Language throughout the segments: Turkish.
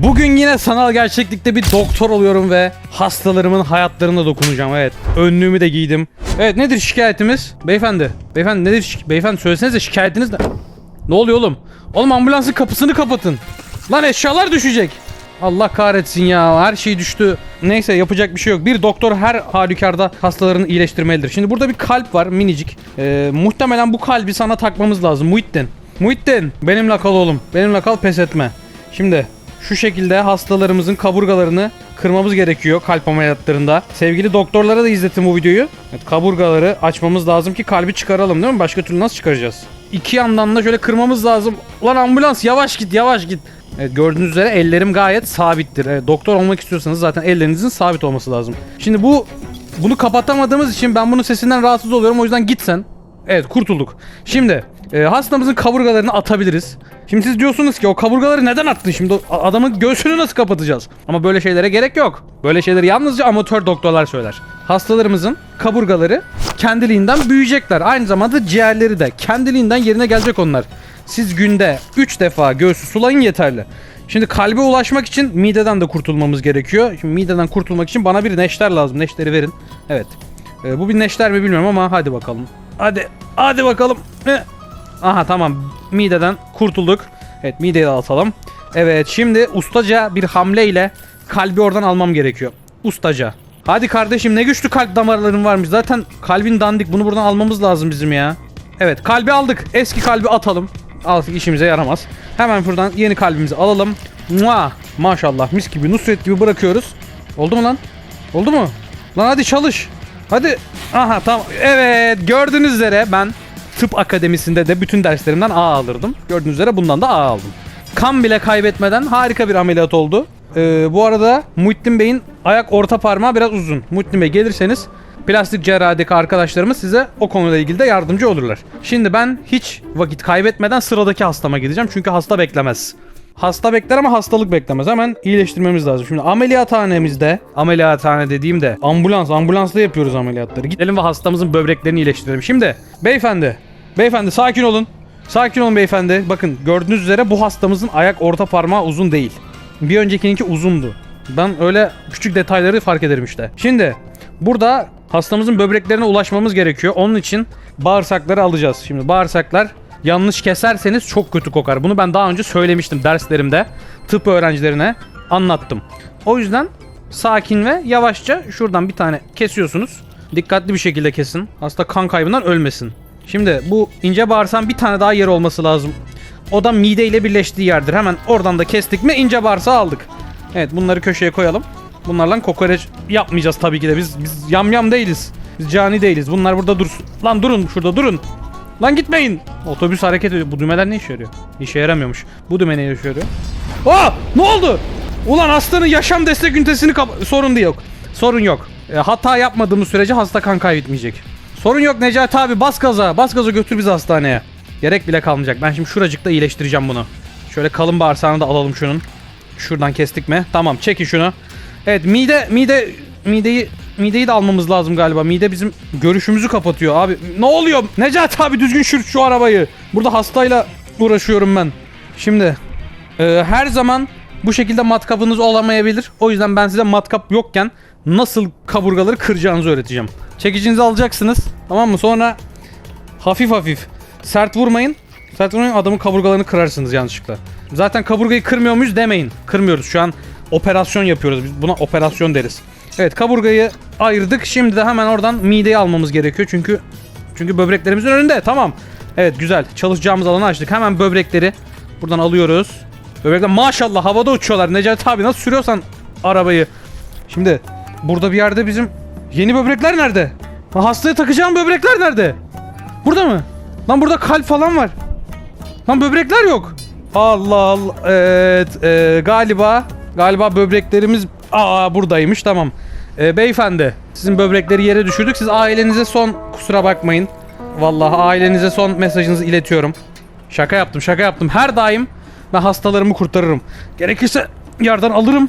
Bugün yine sanal gerçeklikte bir doktor oluyorum ve hastalarımın hayatlarına dokunacağım. Evet. Önlüğümü de giydim. Evet nedir şikayetimiz? Beyefendi. Beyefendi nedir şik- Beyefendi söylesenize şikayetiniz ne? Ne oluyor oğlum? Oğlum ambulansın kapısını kapatın. Lan eşyalar düşecek. Allah kahretsin ya her şey düştü. Neyse yapacak bir şey yok. Bir doktor her halükarda hastalarını iyileştirmelidir. Şimdi burada bir kalp var minicik. Ee, muhtemelen bu kalbi sana takmamız lazım Muhittin. Muhittin benimle kal oğlum. Benimle kal pes etme. Şimdi şu şekilde hastalarımızın kaburgalarını kırmamız gerekiyor kalp ameliyatlarında. Sevgili doktorlara da izletin bu videoyu. Evet, kaburgaları açmamız lazım ki kalbi çıkaralım değil mi? Başka türlü nasıl çıkaracağız? İki yandan da şöyle kırmamız lazım. Ulan ambulans yavaş git yavaş git. Evet gördüğünüz üzere ellerim gayet sabittir. Evet, doktor olmak istiyorsanız zaten ellerinizin sabit olması lazım. Şimdi bu bunu kapatamadığımız için ben bunun sesinden rahatsız oluyorum. O yüzden git sen. Evet kurtulduk. Şimdi e, hastamızın kaburgalarını atabiliriz. Şimdi siz diyorsunuz ki o kaburgaları neden attın şimdi? Adamın göğsünü nasıl kapatacağız? Ama böyle şeylere gerek yok. Böyle şeyleri yalnızca amatör doktorlar söyler. Hastalarımızın kaburgaları kendiliğinden büyüyecekler. Aynı zamanda ciğerleri de kendiliğinden yerine gelecek onlar. Siz günde 3 defa göğsü sulayın yeterli. Şimdi kalbe ulaşmak için mideden de kurtulmamız gerekiyor. Şimdi mideden kurtulmak için bana bir neşter lazım. Neşteri verin. Evet. Ee, bu bir neşter mi bilmiyorum ama hadi bakalım. Hadi. Hadi bakalım. Eh. Aha tamam. Mideden kurtulduk. Evet mideyi de atalım. Evet şimdi ustaca bir hamleyle kalbi oradan almam gerekiyor. Ustaca. Hadi kardeşim ne güçlü kalp damarların varmış. Zaten kalbin dandik. Bunu buradan almamız lazım bizim ya. Evet kalbi aldık. Eski kalbi atalım. Artık işimize yaramaz. Hemen buradan yeni kalbimizi alalım. Mua! Maşallah mis gibi Nusret gibi bırakıyoruz. Oldu mu lan? Oldu mu? Lan hadi çalış. Hadi. Aha tamam. Evet gördüğünüz üzere ben tıp akademisinde de bütün derslerimden A alırdım. Gördüğünüz üzere bundan da A aldım. Kan bile kaybetmeden harika bir ameliyat oldu. Ee, bu arada Muhittin Bey'in ayak orta parmağı biraz uzun. Muhittin Bey gelirseniz plastik cerrahideki arkadaşlarımız size o konuyla ilgili de yardımcı olurlar. Şimdi ben hiç vakit kaybetmeden sıradaki hastama gideceğim. Çünkü hasta beklemez. Hasta bekler ama hastalık beklemez. Hemen iyileştirmemiz lazım. Şimdi ameliyathanemizde, ameliyathane dediğimde ambulans, ambulansla yapıyoruz ameliyatları. Gidelim ve hastamızın böbreklerini iyileştirelim. Şimdi beyefendi, beyefendi sakin olun. Sakin olun beyefendi. Bakın gördüğünüz üzere bu hastamızın ayak orta parmağı uzun değil. Bir öncekininki uzundu. Ben öyle küçük detayları fark ederim işte. Şimdi burada hastamızın böbreklerine ulaşmamız gerekiyor. Onun için bağırsakları alacağız. Şimdi bağırsaklar yanlış keserseniz çok kötü kokar. Bunu ben daha önce söylemiştim derslerimde. Tıp öğrencilerine anlattım. O yüzden sakin ve yavaşça şuradan bir tane kesiyorsunuz. Dikkatli bir şekilde kesin. Hasta kan kaybından ölmesin. Şimdi bu ince bağırsağın bir tane daha yer olması lazım. O da mide ile birleştiği yerdir. Hemen oradan da kestik mi ince bağırsağı aldık. Evet bunları köşeye koyalım. Bunlarla kokoreç yapmayacağız tabii ki de. Biz biz yamyam değiliz. Biz cani değiliz. Bunlar burada dursun. Lan durun şurada durun. Lan gitmeyin. Otobüs hareket ediyor. Bu düğmeler ne işe yarıyor? İşe yaramıyormuş. Bu düğme ne işe yarıyor? Aa! Ne oldu? Ulan hastanın yaşam destek ünitesini. Sorun değil yok. Sorun yok. E, hata yapmadığımız sürece hasta kan kaybetmeyecek. Sorun yok Necati abi bas gaza. Bas gaza götür bizi hastaneye. Gerek bile kalmayacak. Ben şimdi şuracıkta iyileştireceğim bunu. Şöyle kalın bağırsağını da alalım şunun. Şuradan kestik mi? Tamam çekin şunu. Evet mide mide mideyi mideyi de almamız lazım galiba. Mide bizim görüşümüzü kapatıyor abi. Ne oluyor? Necati abi düzgün sür şu arabayı. Burada hastayla uğraşıyorum ben. Şimdi e, her zaman bu şekilde matkapınız olamayabilir. O yüzden ben size matkap yokken nasıl kaburgaları kıracağınızı öğreteceğim. Çekicinizi alacaksınız. Tamam mı? Sonra hafif hafif sert vurmayın. Sert vurmayın adamın kaburgalarını kırarsınız yanlışlıkla. Zaten kaburgayı kırmıyor muyuz demeyin. Kırmıyoruz. Şu an operasyon yapıyoruz. Biz buna operasyon deriz. Evet kaburgayı ayırdık. Şimdi de hemen oradan mideyi almamız gerekiyor. Çünkü çünkü böbreklerimizin önünde. Tamam. Evet güzel. Çalışacağımız alanı açtık. Hemen böbrekleri buradan alıyoruz. Böbrekler maşallah havada uçuyorlar. Necati abi nasıl sürüyorsan arabayı. Şimdi burada bir yerde bizim yeni böbrekler nerede? Lan hastaya takacağım böbrekler nerede? Burada mı? Lan burada kalp falan var. Lan böbrekler yok. Allah Allah. Evet e, galiba galiba böbreklerimiz aa buradaymış tamam. E, beyefendi sizin böbrekleri yere düşürdük. Siz ailenize son kusura bakmayın. Vallahi ailenize son mesajınızı iletiyorum. Şaka yaptım şaka yaptım. Her daim ben hastalarımı kurtarırım. Gerekirse yerden alırım.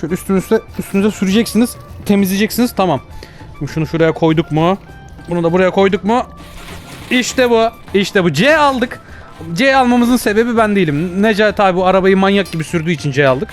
Şöyle üstünüze, üstünüze süreceksiniz. Temizleyeceksiniz. Tamam. Şimdi şunu şuraya koyduk mu? Bunu da buraya koyduk mu? İşte bu. İşte bu. C aldık. C almamızın sebebi ben değilim. Necati abi bu arabayı manyak gibi sürdüğü için C aldık.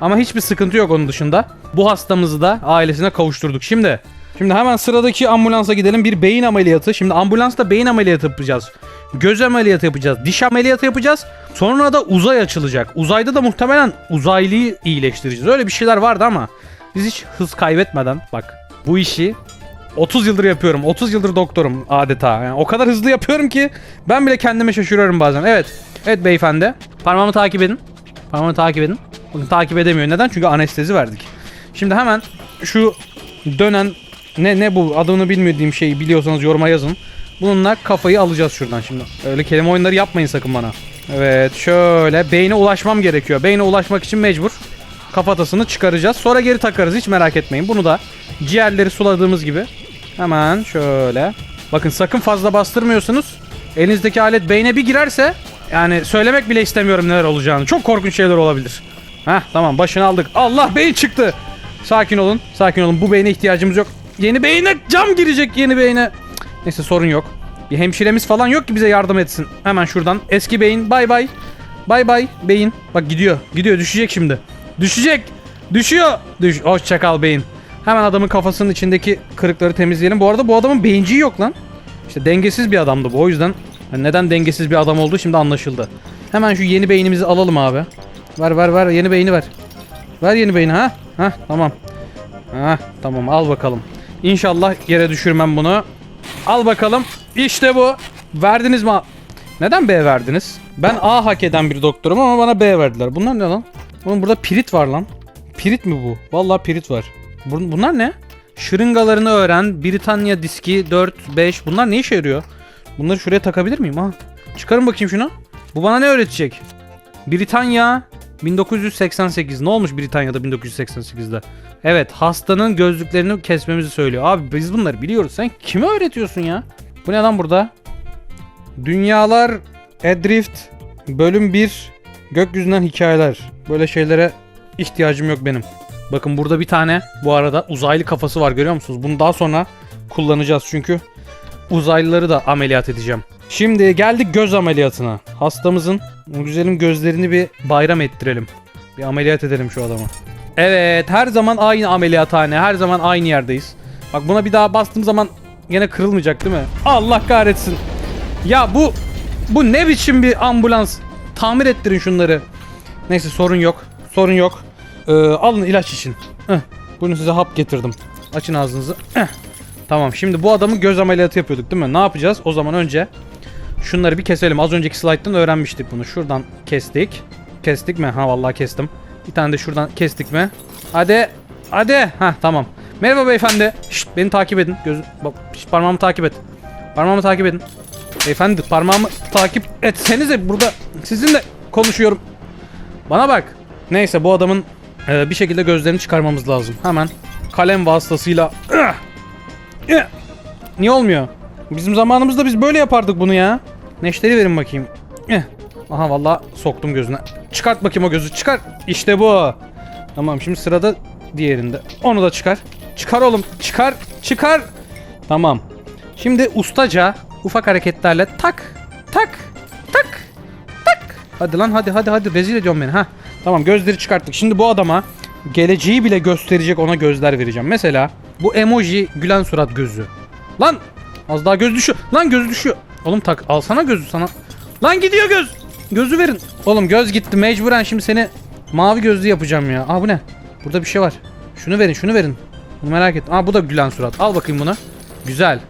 Ama hiçbir sıkıntı yok onun dışında. Bu hastamızı da ailesine kavuşturduk. Şimdi Şimdi hemen sıradaki ambulansa gidelim. Bir beyin ameliyatı. Şimdi ambulansta beyin ameliyatı yapacağız. Göz ameliyatı yapacağız. Diş ameliyatı yapacağız. Sonra da uzay açılacak. Uzayda da muhtemelen uzaylıyı iyileştireceğiz. Öyle bir şeyler vardı ama biz hiç hız kaybetmeden bak bu işi 30 yıldır yapıyorum. 30 yıldır doktorum adeta. Yani o kadar hızlı yapıyorum ki ben bile kendime şaşırıyorum bazen. Evet. Evet beyefendi. Parmağımı takip edin. Parmağımı takip edin. Bakın takip edemiyor. Neden? Çünkü anestezi verdik. Şimdi hemen şu dönen ne ne bu adını bilmediğim şeyi biliyorsanız yoruma yazın. Bununla kafayı alacağız şuradan şimdi. Öyle kelime oyunları yapmayın sakın bana. Evet şöyle beyne ulaşmam gerekiyor. Beyne ulaşmak için mecbur kafatasını çıkaracağız. Sonra geri takarız hiç merak etmeyin. Bunu da ciğerleri suladığımız gibi hemen şöyle. Bakın sakın fazla bastırmıyorsunuz. Elinizdeki alet beyne bir girerse yani söylemek bile istemiyorum neler olacağını. Çok korkunç şeyler olabilir. Heh tamam başını aldık. Allah beyin çıktı. Sakin olun. Sakin olun. Bu beyne ihtiyacımız yok. Yeni beyine cam girecek yeni beyine. Neyse sorun yok. Bir hemşiremiz falan yok ki bize yardım etsin. Hemen şuradan. Eski beyin bay bay. Bay bay beyin. Bak gidiyor. Gidiyor düşecek şimdi. Düşecek. Düşüyor. Düş. Hoşça kal beyin. Hemen adamın kafasının içindeki kırıkları temizleyelim. Bu arada bu adamın beyinciği yok lan. İşte dengesiz bir adamdı bu. O yüzden hani neden dengesiz bir adam olduğu şimdi anlaşıldı. Hemen şu yeni beynimizi alalım abi. Ver ver ver yeni beyni ver. Ver yeni beyni ha. Ha tamam. Ha tamam al bakalım. İnşallah yere düşürmem bunu. Al bakalım. İşte bu. Verdiniz mi? Neden B verdiniz? Ben A hak eden bir doktorum ama bana B verdiler. Bunlar ne lan? Oğlum burada pirit var lan. Pirit mi bu? Vallahi pirit var. Bun- Bunlar ne? Şırıngalarını öğren. Britanya diski 4, 5. Bunlar ne işe yarıyor? Bunları şuraya takabilir miyim? Ha. Çıkarın bakayım şunu. Bu bana ne öğretecek? Britanya 1988. Ne olmuş Britanya'da 1988'de? Evet hastanın gözlüklerini kesmemizi söylüyor. Abi biz bunları biliyoruz. Sen kime öğretiyorsun ya? Bu ne lan burada? Dünyalar Adrift bölüm 1 Gökyüzünden hikayeler. Böyle şeylere ihtiyacım yok benim. Bakın burada bir tane bu arada uzaylı kafası var görüyor musunuz? Bunu daha sonra kullanacağız çünkü uzaylıları da ameliyat edeceğim. Şimdi geldik göz ameliyatına. Hastamızın güzelim gözlerini bir bayram ettirelim. Bir ameliyat edelim şu adamı. Evet her zaman aynı ameliyathane her zaman aynı yerdeyiz. Bak buna bir daha bastığım zaman gene kırılmayacak değil mi? Allah kahretsin. Ya bu bu ne biçim bir ambulans? Tamir ettirin şunları. Neyse sorun yok. Sorun yok. Ee, alın ilaç için. Heh, bunu size hap getirdim. Açın ağzınızı. Heh. Tamam şimdi bu adamın göz ameliyatı yapıyorduk değil mi? Ne yapacağız? O zaman önce şunları bir keselim. Az önceki slayttan öğrenmiştik bunu. Şuradan kestik. Kestik mi? Ha vallahi kestim. Bir tane de şuradan kestik mi? Hadi. Hadi. Ha tamam. Merhaba beyefendi. Şşt beni takip edin. Göz şşt, parmağımı takip et. Parmağımı takip edin. Beyefendi parmağımı takip etsenize burada sizinle konuşuyorum. Bana bak. Neyse bu adamın e, bir şekilde gözlerini çıkarmamız lazım. Hemen kalem vasıtasıyla. Ih! Niye olmuyor? Bizim zamanımızda biz böyle yapardık bunu ya. Neşteri verin bakayım. Ih! Aha vallahi soktum gözüne. Çıkart bakayım o gözü çıkar. İşte bu. Tamam şimdi sırada diğerinde. Onu da çıkar. Çıkar oğlum. Çıkar. Çıkar. Tamam. Şimdi ustaca ufak hareketlerle tak tak tak tak. Hadi lan hadi hadi hadi rezil ediyorsun beni ha. Tamam gözleri çıkarttık. Şimdi bu adama geleceği bile gösterecek ona gözler vereceğim. Mesela bu emoji gülen surat gözü. Lan az daha göz düşüyor. Lan gözü düşüyor. Oğlum tak alsana gözü sana. Lan gidiyor göz. Gözü verin. Oğlum göz gitti mecburen şimdi seni mavi gözlü yapacağım ya. Aa bu ne? Burada bir şey var. Şunu verin şunu verin. Bunu merak ettim. Aa bu da gülen surat. Al bakayım bunu. Güzel.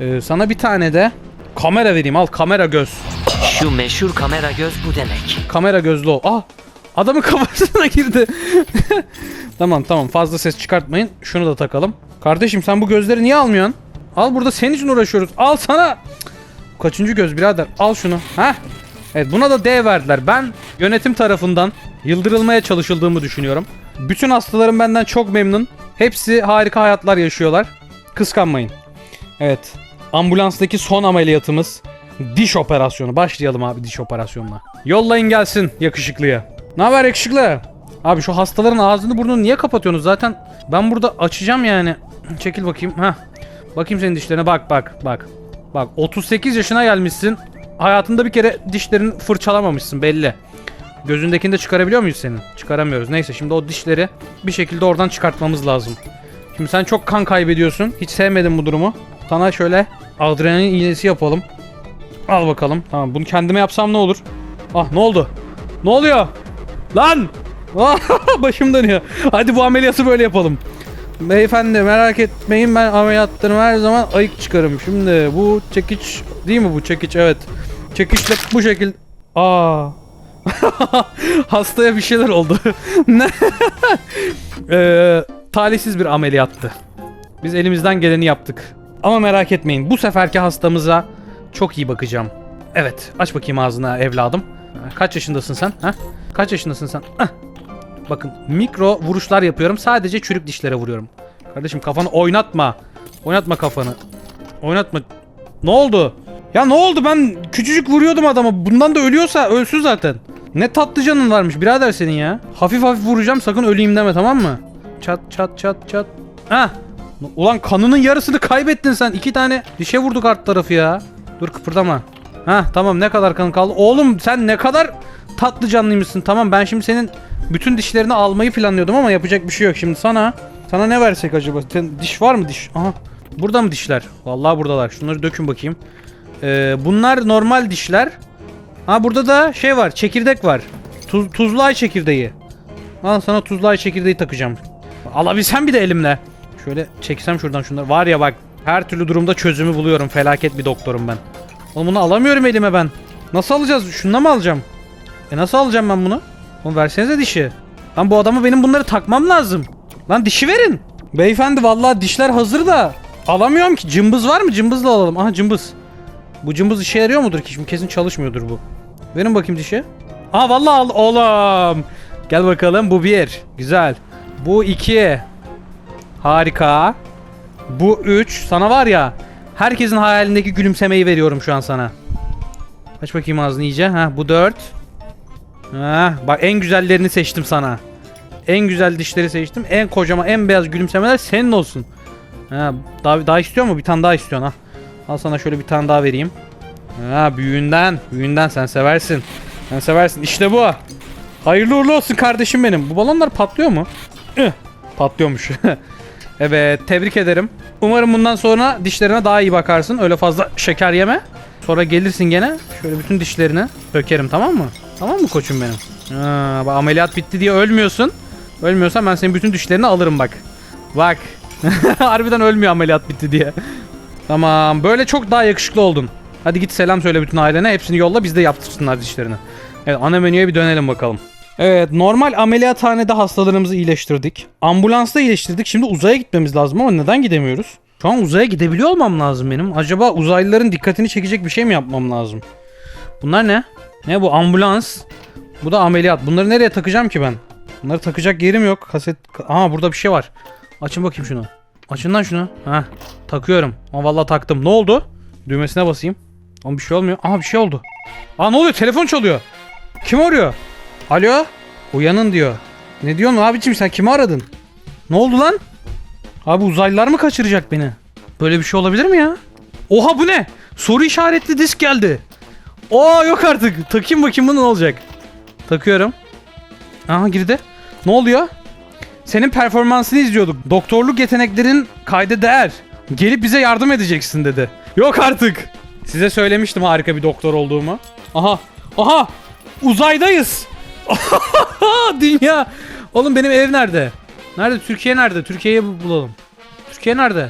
Ee, sana bir tane de kamera vereyim. Al kamera göz. Şu meşhur kamera göz bu demek. Kamera gözlü ol. Ah! Adamın kafasına girdi. tamam tamam fazla ses çıkartmayın. Şunu da takalım. Kardeşim sen bu gözleri niye almıyorsun? Al burada senin için uğraşıyoruz. Al sana. Kaçıncı göz birader? Al şunu. Ha? Evet buna da D verdiler. Ben yönetim tarafından yıldırılmaya çalışıldığımı düşünüyorum. Bütün hastalarım benden çok memnun. Hepsi harika hayatlar yaşıyorlar. Kıskanmayın. Evet. Ambulanstaki son ameliyatımız diş operasyonu. Başlayalım abi diş operasyonuna. Yollayın gelsin yakışıklıya. Ne haber yakışıklı? Abi şu hastaların ağzını burnunu niye kapatıyorsunuz? Zaten ben burada açacağım yani. Çekil bakayım. Ha. Bakayım senin dişlerine bak bak bak. Bak 38 yaşına gelmişsin. hayatında bir kere dişlerini fırçalamamışsın belli. Gözündekini de çıkarabiliyor muyuz senin? Çıkaramıyoruz. Neyse şimdi o dişleri bir şekilde oradan çıkartmamız lazım. Şimdi sen çok kan kaybediyorsun. Hiç sevmedim bu durumu. Sana şöyle adrenalin iğnesi yapalım. Al bakalım. Tamam bunu kendime yapsam ne olur? Ah ne oldu? Ne oluyor? Lan! Başım dönüyor. Hadi bu ameliyatı böyle yapalım. Beyefendi merak etmeyin ben ameliyatlarımı her zaman ayık çıkarım. Şimdi bu çekiç değil mi bu çekiç? Evet. Çekiçle bu şekilde... Aa. Hastaya bir şeyler oldu. ne? Ee, talihsiz bir ameliyattı. Biz elimizden geleni yaptık. Ama merak etmeyin bu seferki hastamıza çok iyi bakacağım. Evet aç bakayım ağzını evladım. Kaç yaşındasın sen? Ha? Kaç yaşındasın sen? Hah. Bakın mikro vuruşlar yapıyorum. Sadece çürük dişlere vuruyorum. Kardeşim kafanı oynatma. Oynatma kafanı. Oynatma. Ne oldu? Ya ne oldu ben küçücük vuruyordum adama. Bundan da ölüyorsa ölsün zaten. Ne tatlı canın varmış birader senin ya. Hafif hafif vuracağım sakın öleyim deme tamam mı? Çat çat çat çat. Ha. Ulan kanının yarısını kaybettin sen. İki tane dişe vurduk art tarafı ya. Dur kıpırdama. Ha tamam ne kadar kanın kaldı? Oğlum sen ne kadar tatlı canlıymışsın. Tamam ben şimdi senin bütün dişlerini almayı planlıyordum ama yapacak bir şey yok. Şimdi sana sana ne versek acaba? Sen, diş var mı diş? Aha. Burada mı dişler? Vallahi buradalar. Şunları dökün bakayım. Ee, bunlar normal dişler. Ha burada da şey var. Çekirdek var. Tuz, tuzlu ay çekirdeği. Al sana tuzlu ay çekirdeği takacağım. Alabilsem bir de elimle. Şöyle çeksem şuradan şunları. Var ya bak her türlü durumda çözümü buluyorum. Felaket bir doktorum ben. Oğlum bunu alamıyorum elime ben. Nasıl alacağız? Şununla mı alacağım? E nasıl alacağım ben bunu? Oğlum versenize dişi. Lan bu adama benim bunları takmam lazım. Lan dişi verin. Beyefendi vallahi dişler hazır da. Alamıyorum ki. Cımbız var mı? Cımbızla alalım. Aha cımbız. Bu cımbız işe yarıyor mudur ki? Şimdi kesin çalışmıyordur bu. Verin bakayım dişi. Aha vallahi al oğlum. Gel bakalım bu bir. Güzel. Bu iki. Harika. Bu üç. Sana var ya. Herkesin hayalindeki gülümsemeyi veriyorum şu an sana. Aç bakayım ağzını iyice. Ha bu dört. Ha bak en güzellerini seçtim sana. En güzel dişleri seçtim. En kocaman en beyaz gülümsemeler senin olsun. Ha daha, daha istiyor mu? Bir tane daha istiyorsun ha. Al sana şöyle bir tane daha vereyim. Ha büyüğünden. Büyüğünden sen seversin. Sen seversin. İşte bu. Hayırlı uğurlu olsun kardeşim benim. Bu balonlar patlıyor mu? Patlıyormuş. evet tebrik ederim. Umarım bundan sonra dişlerine daha iyi bakarsın. Öyle fazla şeker yeme. Sonra gelirsin gene. Şöyle bütün dişlerini dökerim tamam mı? Tamam mı koçum benim? Ha, bak ameliyat bitti diye ölmüyorsun. Ölmüyorsan ben senin bütün dişlerini alırım bak. Bak. Harbiden ölmüyor ameliyat bitti diye. Tamam böyle çok daha yakışıklı oldun. Hadi git selam söyle bütün ailene. Hepsini yolla biz de yaptırsınlar dişlerini. Evet ana menüye bir dönelim bakalım. Evet normal ameliyathanede hastalarımızı iyileştirdik. Ambulansta iyileştirdik. Şimdi uzaya gitmemiz lazım ama neden gidemiyoruz? Şu an uzaya gidebiliyor olmam lazım benim. Acaba uzaylıların dikkatini çekecek bir şey mi yapmam lazım? Bunlar ne? Ne bu ambulans? Bu da ameliyat. Bunları nereye takacağım ki ben? Bunları takacak yerim yok. Kaset... Aha burada bir şey var. Açın bakayım şunu. Açın lan şunu. Ha takıyorum. Ama vallahi taktım. Ne oldu? Düğmesine basayım. Ama bir şey olmuyor. Aha bir şey oldu. Aa ne oluyor? Telefon çalıyor. Kim arıyor? Alo? Uyanın diyor. Ne diyorsun abicim sen kimi aradın? Ne oldu lan? Abi uzaylılar mı kaçıracak beni? Böyle bir şey olabilir mi ya? Oha bu ne? Soru işaretli disk geldi. Oo yok artık. Takayım bakayım bu ne olacak. Takıyorum. Aha girdi. Ne oluyor? Senin performansını izliyorduk. Doktorluk yeteneklerin kayda değer. Gelip bize yardım edeceksin dedi. Yok artık. Size söylemiştim harika bir doktor olduğumu. Aha. Aha. Uzaydayız. Dünya. Oğlum benim ev nerede? Nerede? Türkiye nerede? Türkiye'yi bu- bulalım. Türkiye nerede?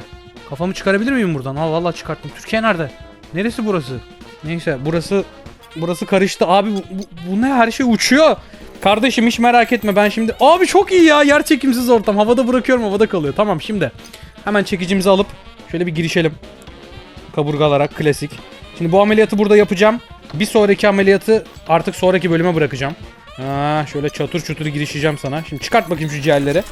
Kafamı çıkarabilir miyim buradan? Ha vallahi çıkarttım. Türkiye nerede? Neresi burası? Neyse burası burası karıştı. Abi bu, bu, bu ne her şey uçuyor. Kardeşim hiç merak etme ben şimdi. Abi çok iyi ya yer çekimsiz ortam. Havada bırakıyorum havada kalıyor. Tamam şimdi. Hemen çekicimizi alıp şöyle bir girişelim. Kaburgalara klasik. Şimdi bu ameliyatı burada yapacağım. Bir sonraki ameliyatı artık sonraki bölüme bırakacağım. Ha, şöyle çatır çutur girişeceğim sana. Şimdi çıkart bakayım şu ciğerleri.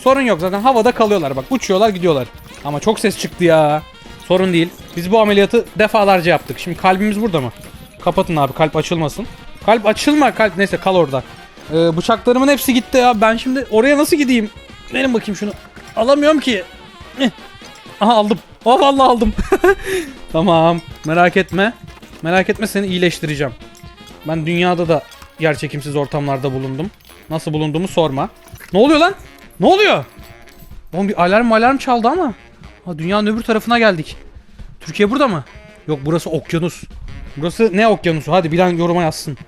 Sorun yok zaten havada kalıyorlar bak uçuyorlar gidiyorlar. Ama çok ses çıktı ya. Sorun değil. Biz bu ameliyatı defalarca yaptık. Şimdi kalbimiz burada mı? Kapatın abi kalp açılmasın. Kalp açılma kalp neyse kal orada. Ee, bıçaklarımın hepsi gitti ya. Ben şimdi oraya nasıl gideyim? Verin bakayım şunu. Alamıyorum ki. Eh. Aha aldım. Oh vallahi aldım. tamam merak etme. Merak etme seni iyileştireceğim. Ben dünyada da yerçekimsiz ortamlarda bulundum. Nasıl bulunduğumu sorma. Ne oluyor lan? Ne oluyor? Oğlum bir alarm alarm çaldı ama. Ha, dünyanın öbür tarafına geldik. Türkiye burada mı? Yok burası okyanus. Burası ne okyanusu? Hadi bilen yoruma yazsın.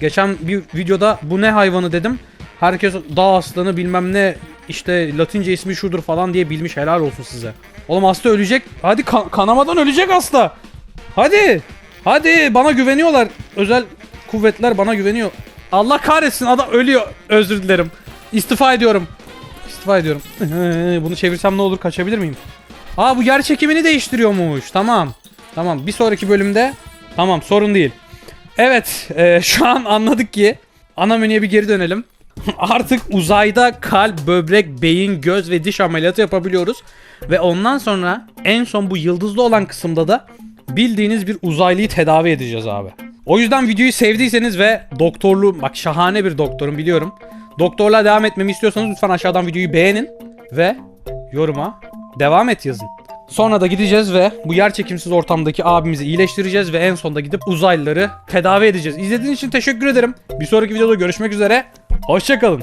Geçen bir videoda bu ne hayvanı dedim. Herkes dağ aslanı bilmem ne işte latince ismi şudur falan diye bilmiş helal olsun size. Oğlum hasta ölecek. Hadi kan- kanamadan ölecek hasta. Hadi. Hadi bana güveniyorlar. Özel kuvvetler bana güveniyor. Allah kahretsin adam ölüyor. Özür dilerim. İstifa ediyorum. İstifa ediyorum. Bunu çevirsem ne olur kaçabilir miyim? Aa bu yer çekimini değiştiriyormuş. Tamam. Tamam bir sonraki bölümde. Tamam sorun değil. Evet e, şu an anladık ki ana menüye bir geri dönelim. Artık uzayda kalp, böbrek, beyin, göz ve diş ameliyatı yapabiliyoruz. Ve ondan sonra en son bu yıldızlı olan kısımda da bildiğiniz bir uzaylıyı tedavi edeceğiz abi. O yüzden videoyu sevdiyseniz ve doktorluğu bak şahane bir doktorum biliyorum. Doktorluğa devam etmemi istiyorsanız lütfen aşağıdan videoyu beğenin ve yoruma devam et yazın. Sonra da gideceğiz ve bu yer çekimsiz ortamdaki abimizi iyileştireceğiz ve en sonunda gidip uzaylıları tedavi edeceğiz. İzlediğiniz için teşekkür ederim. Bir sonraki videoda görüşmek üzere. Hoşçakalın.